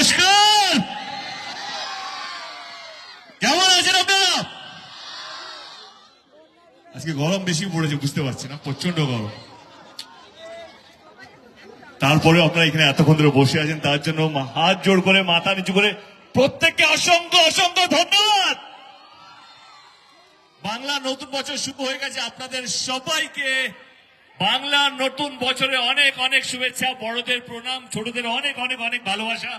নমস্কার। কেমন আছেন আপনারা? আজকে গরম বেশি পড়েছে, বুঝতে পারছি না প্রচণ্ড গরম। তারপরে আপনারা এখানে এতক্ষণ ধরে বসে আছেন, তার জন্য হাত জোর করে, মাথা নিচু করে প্রত্যেককে অসংখ্য অসংখ্য ধন্যবাদ। বাংলা নতুন বছর শুভ হয়ে গেছে, আপনাদের সবাইকে বাংলা নতুন বছরে অনেক অনেক শুভেচ্ছা, বড়দের প্রণাম, ছোটদের অনেক অনেক অনেক ভালোবাসা।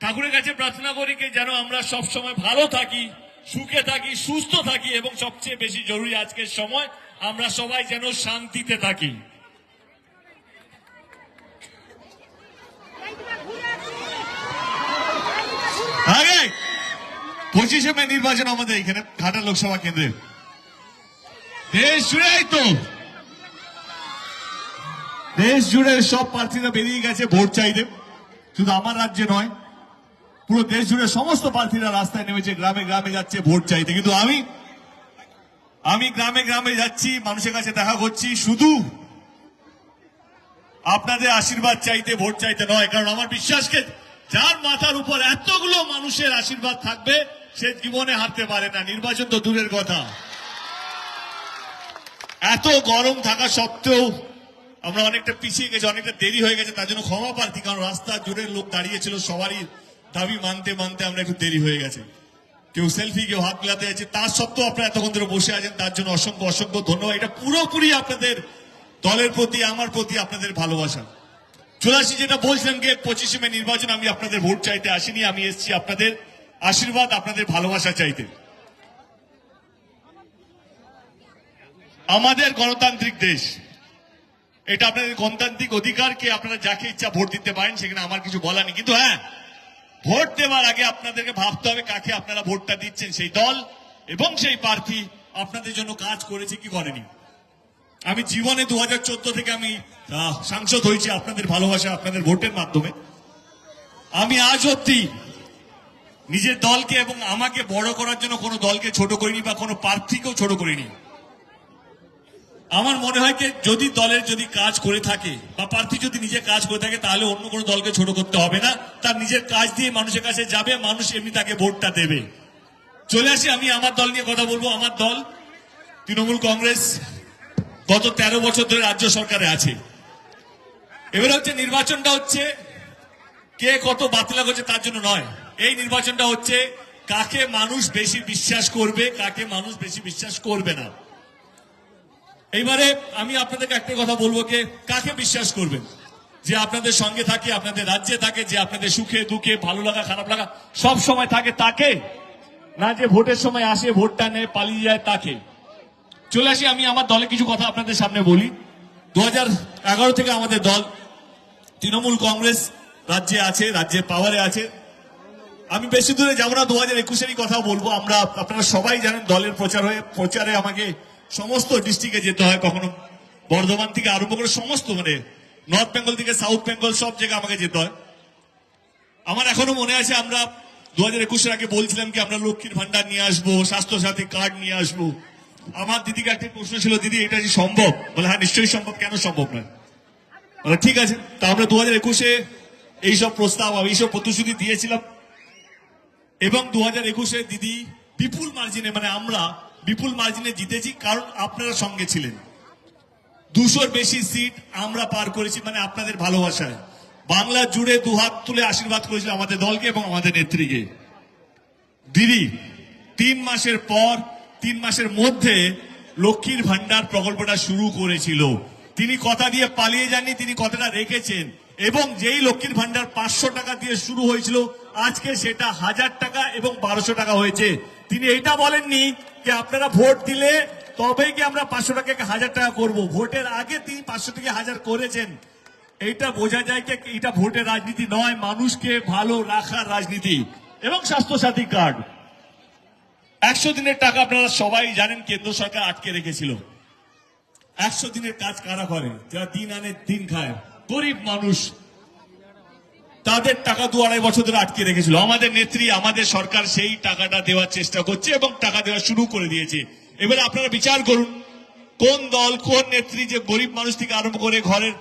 ঠাকুরের কাছে প্রার্থনা করি কি যেন আমরা সব সময় ভালো থাকি, সুখে থাকি, সুস্থ থাকি এবং সবচেয়ে বেশি জরুরি আজকের সময় আমরা সবাই যেন শান্তিতে থাকি। পঁচিশে মে নির্বাচন আমাদের এখানে ঘাটা লোকসভা কেন্দ্রে। দেশ জুড়েই তো। দেশ জুড়ে সব প্রার্থীরা বেরিয়ে গেছে, ভোট চাইতে। শুধু আমার রাজ্যে নয় পুরো দেশ জুড়ে সমস্ত প্রার্থীরা রাস্তায় নেমেছে, গ্রামে গ্রামে যাচ্ছে, ভোট চাইতে। কিন্তু আমি আমি গ্রামে গ্রামে যাচ্ছি, মানুষের কাছে দেখা করছি, শুধু আপনাদের আশীর্বাদ চাইতে, ভোট চাইতে নয়। কারণ আমার বিশ্বাসকে, যার মাথার উপর এতগুলো মানুষের আশীর্বাদ থাকবে, সে জীবনে হারতে পারে না। নির্বাচন তো দূরের কথা। এত গরম থাকা সত্ত্বেও আমরা অনেকটা পিছিয়ে গেছি, অনেকটা দেরি হয়ে গেছে, তার জন্য ক্ষমা প্রার্থী, কারণ রাস্তা জুড়ে লোক দাঁড়িয়েছিল সবারই দাবি মানতে মানতে আমরা একটু দেরি হয়ে গেছে। কেউ সেলফি কেউ হাত মিলাতে যাচ্ছে, তার সত্ত্বেও আপনারা এতক্ষণ ধরে বসে আছেন, তার জন্য অসংখ্য অসংখ্য ধন্যবাদ। এটা পুরোপুরি আপনাদের দলের প্রতি, আমার প্রতি, আপনাদের ভালোবাসা। চলে আসি, যেটা বলছিলাম যে পঁচিশে মে নির্বাচন আমি আপনাদের ভোট চাইতে আসিনি, আমি এসেছি আপনাদের আশীর্বাদ, আপনাদের ভালোবাসা চাইতে। আমাদের গণতান্ত্রিক দেশ, এটা আপনাদের গণতান্ত্রিক অধিকারকে আপনারা যাকে ইচ্ছা ভোট দিতে পারেন, সেখানে আমার কিছু বলা নেই। কিন্তু হ্যাঁ ভোট দেওয়ার আগে আপনাদেরকে ভাবতে হবে কাকে আপনারা ভোটটা দিচ্ছেন, সেই দল এবং সেই প্রার্থী আপনাদের জন্য কাজ করেছে কি করেনি। আমি জীবনে দু হাজার চোদ্দ থেকে আমি সাংসদ হয়েছি, আপনাদের ভালোবাসা, আপনাদের ভোটের মাধ্যমে। আমি আজ অব্দি নিজের দলকে এবং আমাকে বড় করার জন্য কোনো দলকে ছোট করিনি বা কোনো প্রার্থীকেও ছোট করিনি। আমার মনে হয় যে যদি দলের যদি কাজ করে থাকে, বা প্রার্থী যদি নিজে কাজ করে থাকে, তাহলে অন্য কোনো দলকে ছোট করতে হবে না। তার নিজের কাজ দিয়ে মানুষের কাছে যাবে, মানুষ এমনি তাকে ভোটটা দেবে। চলে আসি, আমি আমার দল নিয়ে কথা বলব। আমার দল তৃণমূল কংগ্রেস গত তেরো বছর ধরে রাজ্য সরকারে আছে। এবারে হচ্ছে নির্বাচনটা হচ্ছে কে কত বাতিলা করছে তার জন্য নয়। এই নির্বাচনটা হচ্ছে কাকে মানুষ বেশি বিশ্বাস করবে, কাকে মানুষ বেশি বিশ্বাস করবে না। এইবারে আমি আপনাদেরকে একটা কথা বলব যে কাকে বিশ্বাস করবেন? যে আপনাদের সঙ্গে থাকে, আপনাদের রাজ্যে থাকে, যে আপনাদের সুখে, দুঃখে, ভালো লাগা, খারাপ লাগা, সব সময় থাকে তাকে? না যে ভোটের সময় আসে, ভোটটা নেয়, পালিয়ে যায় তাকে? চলে আসি, আমি আমার দলে কিছু কথা আপনাদের সামনে বলি। দু হাজার এগারো থেকে আমাদের দল তৃণমূল কংগ্রেস রাজ্যে আছে, রাজ্যে পাওয়ারে আছে। আমি বেশি দূরে যাব না, দু হাজার একুশেরই কথা বলব। আমরা, আপনারা সবাই জানেন দলের প্রচার হয়ে, প্রচারে আমাকে সমস্ত ডিস্ট্রিক্টে যেতে হয় কখনো। বর্ধমান থেকে আরম্ভ করে সমস্ত মানে নর্থ বেঙ্গল থেকে সাউথ বেঙ্গল সব জায়গায় আমাকে যেতে হয়। আমার এখনও মনে আছে, আমরা দু হাজার একুশের আগে বলছিলাম কি, আমরা লক্ষ্মীর ভান্ডার নিয়ে আসব স্বাস্থ্য সাথী কার্ড নিয়ে আসব। আমার দিদিকে একটা প্রশ্ন ছিল, দিদি, এটা কি সম্ভব? বলে হ্যাঁ নিশ্চয়ই সম্ভব, কেন সম্ভব নয়? বলে, ঠিক আছে, তা আমরা দু হাজার একুশে এইসব প্রস্তাব, এইসব প্রতিশ্রুতি দিয়েছিলাম এবং দু হাজার একুশে দিদি বিপুল মার্জিনে মানে আমরা বিপুল মার্জিনে জিতেছি, কারণ আপনারা সঙ্গে ছিলেন। দুশোর বেশি সিট আমরা পার করেছি মানে আপনাদের ভালোবাসায়। বাংলা জুড়ে দুহাত তুলে আশীর্বাদ করেছিল আমাদের দলকে এবং আমাদের নেত্রীকে। দিদি, তিন মাসের পর, তিন মাসের মধ্যে লক্ষ্মীর ভান্ডার প্রকল্পটা শুরু করেছিল। তিনি কথা দিয়ে পালিয়ে যাননি, তিনি কথাটা রেখেছেন। এবং যেই লক্ষ্মীর ভান্ডার পাঁচশো টাকা দিয়ে শুরু হয়েছিল, আজকে সেটা হাজার টাকা এবং বারোশো টাকা হয়েছে। তিনি এটা বলেননি যে আপনারা ভোট দিলে তবেই কি আমরা পাঁচশো টাকাকে হাজার টাকা করব? ভোটের আগে তিনি পাঁচশো থেকে হাজার করেছেন। এইটা বোঝা যায় যে এটা ভোটের রাজনীতি নয়, মানুষকে ভালো রাখার রাজনীতি এবং স্বাস্থ্যসাথী কার্ড। একশো দিনের টাকা আপনারা সবাই জানেন কেন্দ্র সরকার আটকে রেখেছিল। একশো দিনের কাজ কারা করে? যারা দিন আনে দিন খায়। গরিব মানুষ। তাদের টাকা দু আড়াই বছর ধরে আটকে রেখেছিল। আমাদের নেত্রী, আমাদের সরকার সেই টাকাটা দেওয়ার চেষ্টা করছে এবং টাকা দেওয়া শুরু করে দিয়েছে। এবারে আপনারা বিচার করুন, কোন দল, কোন নেত্রী যে গরিব মানুষ থেকে আরম্ভ করে ঘরের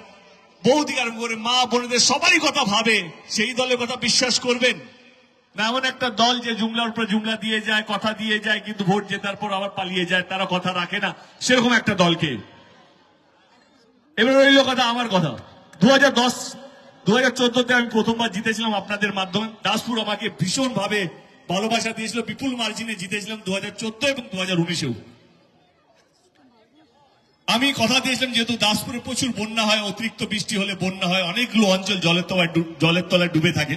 বৌদিকে আরম্ভ করে মা, বোনদের সবারই কথা ভাবে, সেই দলের কথা বিশ্বাস করবেন? না, এমন একটা দল যে জুমলার উপরে জুমলা দিয়ে যায়, কথা দিয়ে যায়, কিন্তু ভোট জেতার পর আবার পালিয়ে যায়, তারা কথা রাখে না। সেরকম একটা দলকে। এবার রইল কথা, আমার কথা। দু হাজার দশ দু হাজার চোদ্দতে আমি প্রথমবার জিতেছিলাম আপনাদের মাধ্যমে। দাসপুর আমাকে ভীষণ ভাবে ভালোবাসা দিয়েছিল, বিপুল মার্জিনে জিতেছিলাম দু হাজার চোদ্দ এবং দু হাজার উনিশেও। আমি কথা দিয়েছিলাম যেহেতু দাসপুরে প্রচুর বন্যা হয়, অতিরিক্ত বৃষ্টি হলে বন্যা হয় অনেকগুলো অঞ্চল জলের তলায় জলের তলায় ডুবে থাকে।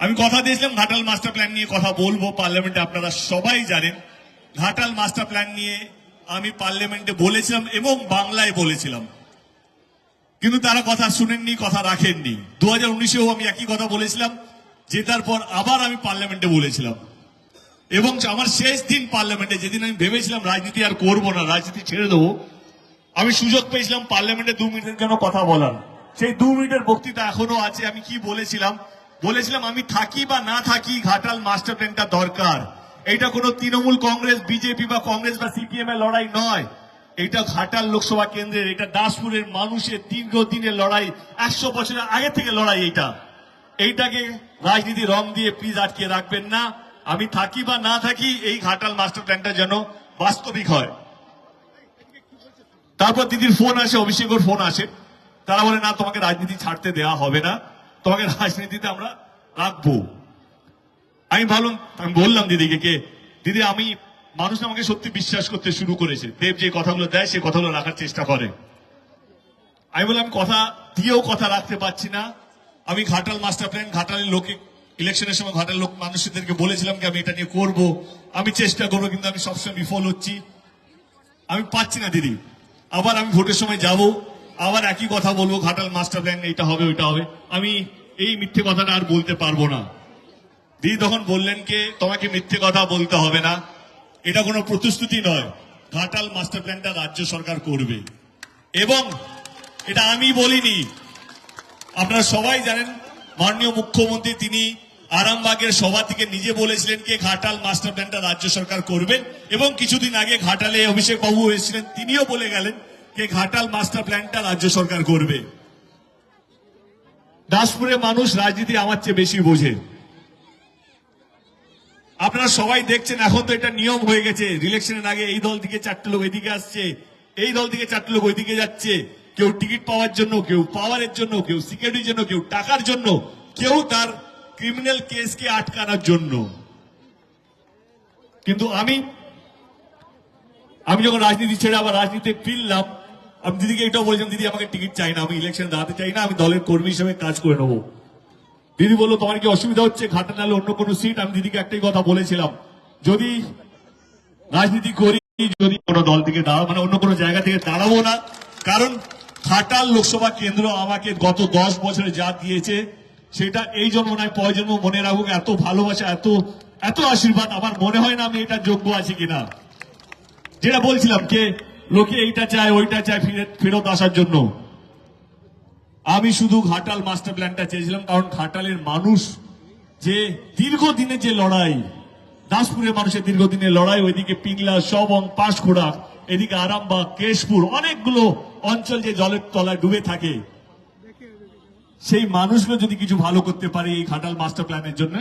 আমি কথা দিয়েছিলাম ঘাটাল মাস্টার প্ল্যান নিয়ে কথা বলব পার্লামেন্টে আপনারা সবাই জানেন। ঘাটাল মাস্টার প্ল্যান নিয়ে আমি পার্লামেন্টে বলেছিলাম এবং বাংলায় বলেছিলাম। কিন্তু তারা কথা শুনেননি, কথা রাখেননি। দু হাজার উনিশেও আমি একই কথা বলেছিলাম, জেতার পর আবার আমি পার্লামেন্টে বলেছিলাম। এবং আমার শেষ দিন পার্লামেন্টে, যেদিন আমি ভেবেছিলাম রাজনীতি আর করব না, রাজনীতি ছেড়ে দেবো, আমি সুযোগ পেয়েছিলাম পার্লামেন্টে দু মিনিটের জন্য কথা বলার। সেই দু মিনিটের বক্তৃতা এখনও আছে, আমি কি বলেছিলাম? বলেছিলাম, আমি থাকি বা না থাকি, ঘাটাল মাস্টার প্ল্যানটা দরকার। এটা কোনো তৃণমূল কংগ্রেস, বিজেপি বা কংগ্রেস বা সিপিএম এর লড়াই নয়। এটা ঘাটাল লোকসভা কেন্দ্রের, এটা দাসপুরের মানুষের দীর্ঘদিনের লড়াই, একশো বছরের আগে থেকে লড়াই এইটা। এইটাকে রাজনীতি রং দিয়ে প্লিজ আটকে রাখবেন না। আমি থাকি বা না থাকি, এই ঘাটাল মাস্টার প্ল্যানটা যেন বাস্তবিক হয়। তারপর দিদির ফোন আসে অভিষেকের ফোন আসে। তারা বলে, না, তোমাকে রাজনীতি ছাড়তে দেওয়া হবে না। তোমাকে রাজনীতিতে আমরা রাখব। আমি ভাবলাম, আমি বললাম দিদিকে, কে? দিদি, আমি মানুষ আমাকে সত্যি বিশ্বাস করতে শুরু করেছে। দেব যে কথাগুলো দেয়, সে কথাগুলো রাখার চেষ্টা করে। আমি বললাম কথা দিয়েও কথা রাখতে পারছি না। আমি ঘাটাল মাস্টার প্ল্যান ঘাটালের লোকে ইলেকশনের সময় ঘাটাল লোক মানুষদেরকে বলেছিলাম কি আমি এটা নিয়ে করব। আমি চেষ্টা করব, কিন্তু আমি সবসময় বিফল হচ্ছি। আমি পাচ্ছি না, দিদি। আবার আমি ভোটের সময় যাব। আবার একই কথা বলব, ঘাটাল মাস্টার প্ল্যান এইটা হবে, ওইটা হবে। আমি এই মিথ্যে কথাটা আর বলতে পারব না। দিদি তখন বললেন কে, তোমাকে মিথ্যে কথা বলতে হবে না। এটা কোনো প্রতিশ্রুতি নয়। ঘাটাল মাস্টার প্ল্যানটা রাজ্য সরকার করবে। এবং এটা আমি বলিনি। আপনারা সবাই জানেন, মাননীয় মুখ্যমন্ত্রী তিনি আরামবাগের সভা থেকে নিজে বলেছিলেন যে ঘাটাল মাস্টার প্ল্যানটা রাজ্য সরকার করবেন। এবং কিছুদিন আগে ঘাটালে অভিষেক বাবু এসেছিলেন, তিনিও বলে গেলেন যে ঘাটাল মাস্টার প্ল্যানটা রাজ্য সরকার করবে। দাসপুরের মানুষ রাজনীতি আমার চেয়ে বেশি বোঝে। আপনারা সবাই দেখছেন, এখন তো এটা নিয়ম হয়ে গেছে। রিলেকশনের আগে এই দল থেকে চারটে লোক এদিকে আসছে, এই দল থেকে চারটে লোক ওইদিকে যাচ্ছে। কেউ টিকিট পাওয়ার জন্য, কেউ পাওয়ারের জন্য, কেউ সিকিউরিটির জন্য, কেউ টাকার জন্য, কেউ তার ক্রিমিনাল কেসকে আটকানোর জন্য। কিন্তু আমি আমি যখন রাজনীতি ছেড়ে আবার রাজনীতিতে ফিরলাম, আমি দিদিকে এটাও বলেছিলাম, দিদি, আমাকে টিকিট চাই না, আমি ইলেকশনে দাঁড়াতে চাই না, আমি দলের কর্মী হিসেবে কাজ করে নেব। দিদি বলল, তোমার কি অসুবিধা হচ্ছে? ঘাটা নালে অন্য কোনো সিট আমি দিদিকে একটাই কথা বলেছিলাম, যদি রাজনীতি করি, যদি কোনো দল থেকে দাঁড়াবো মানে অন্য কোনো জায়গা থেকে দাঁড়াবো না, কারণ খাটাল লোকসভা কেন্দ্র আমাকে গত দশ বছরে যা দিয়েছে, সেটা এই জন্ম নয় পয় জন্ম মনে রাখুক, এত ভালোবাসা, এত এত আশীর্বাদ, আমার মনে হয় না আমি এটা যোগ্য আছি কিনা। যেটা বলছিলাম কে লোকে এইটা চায়, ওইটা চায় ফিরে- ফেরত আসার জন্য। আমি শুধু ঘাটাল মাস্টার প্ল্যানটা চেয়েছিলাম, কারণ ঘাটালের মানুষ যে দীর্ঘদিনের যে লড়াই, দাসপুরের মানুষের দীর্ঘদিনের লড়াই, ওইদিকে পিংলা সবং পাঁশকুড়া, এদিকে আরামবাগ, কেশপুর, অনেকগুলো অঞ্চল যে জলের তলায় ডুবে থাকে, সেই মানুষগুলো যদি কিছু ভালো করতে পারে এই ঘাটাল মাস্টার প্ল্যানের জন্য,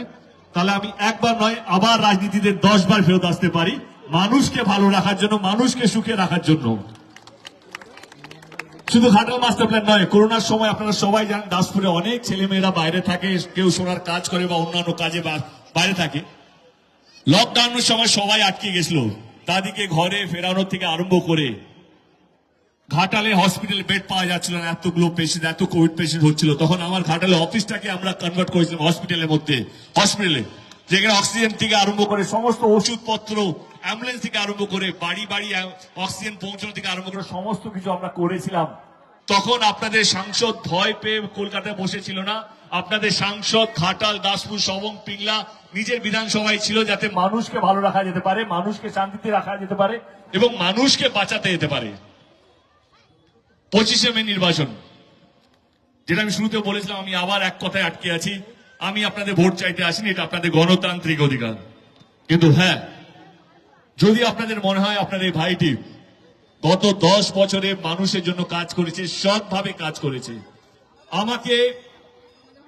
তাহলে আমি একবার নয়, আবার রাজনীতিতে দশ বার ফেরত আসতে পারি, মানুষকে ভালো রাখার জন্য, মানুষকে সুখে রাখার জন্য। শুধু ঘাটাল মাস্টার প্ল্যান নয়, করোনার সময় আপনারা সবাই জানেন দাসপুরে অনেক ছেলেমেয়েরা বাইরে থাকে, কেউ সোনার কাজ করে বা অন্যান্য কাজে বাইরে থাকে। লকডাউনের সময় সবাই আটকে গেছিল। তাদেরকে ঘরে ফেরানোর থেকে আরম্ভ করে ঘাটালে হসপিটালে বেড পাওয়া যাচ্ছিল না, এতগুলো পেশেন্ট এত কোভিড পেশেন্ট হচ্ছিল। তখন আমার ঘাটালে অফিসটাকে আমরা কনভার্ট করেছিলাম হসপিটালের মধ্যে। হসপিটালে যেখানে অক্সিজেন থেকে আরম্ভ করে সমস্ত ওষুধপত্র, অ্যাম্বুলেন্স থেকে আরম্ভ করে বাড়ি বাড়ি অক্সিজেন পৌঁছানো থেকে আরম্ভ করে সমস্ত কিছু আমরা করেছিলাম। তখন আপনাদের সাংসদ ভয় পেয়ে কলকাতায় বসেছিল না। আপনাদের সাংসদ খাটাল দাসপুর সবং পিংলা নিজের বিধানসভায় ছিল যাতে মানুষকে ভালো রাখা যেতে পারে, মানুষকে শান্তিতে রাখা যেতে পারে এবং মানুষকে বাঁচাতে যেতে পারে। পঁচিশে মে নির্বাচন, যেটা আমি শুরুতে বলেছিলাম, আমি আবার এক কথায় আটকে আছি। আমি আপনাদের ভোট চাইতে আসিনি, এটা আপনাদের গণতান্ত্রিক অধিকার। কিন্তু হ্যাঁ যদি আপনাদের মনে হয় আপনার এই ভাইটি গত দশ বছরে মানুষের জন্য কাজ করেছে, সৎভাবে কাজ করেছে, আমাকে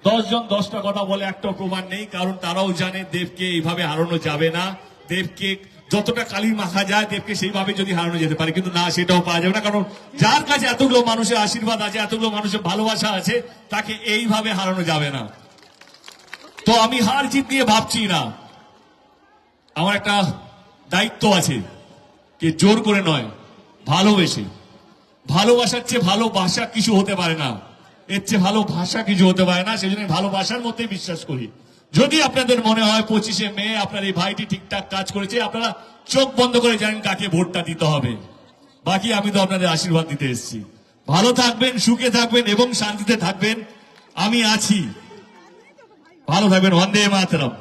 দশজন দশটা কথা বলে একটা প্রমাণ নেই, কারণ তারাও জানে দেবকে এইভাবে হারানো যাবে না। দেবকে যতটা কালি মাখা যায়, দেবকে সেইভাবে যদি হারানো যেতে পারে, কিন্তু না, সেটাও পাওয়া যাবে না, কারণ যার কাছে এতগুলো মানুষের আশীর্বাদ আছে, এতগুলো মানুষের ভালোবাসা আছে, তাকে এইভাবে হারানো যাবে না। তো আমি হার জিত নিয়ে ভাবছি না। আমার একটা দায়িত্ব আছে যে জোর করে নয়, ভালোবেসে। ভালোবাসার চেয়ে ভালোবাসা কিছু হতে পারে না। এর চেয়ে ভালো ভাষা কিছু হতে পারে না সেই জন্য ভালোবাসার মধ্যে বিশ্বাস করি। যদি আপনাদের মনে হয় পঁচিশে মে আপনার এই ভাইটি ঠিকঠাক কাজ করেছে, আপনারা চোখ বন্ধ করে জানেন কাকে ভোটটা দিতে হবে। বাকি আমি তো আপনাদের আশীর্বাদ দিতে এসেছি। ভালো থাকবেন, সুখে থাকবেন এবং শান্তিতে থাকবেন। আমি আছি। පහළ සැබෙන වන්දේ මාතරම්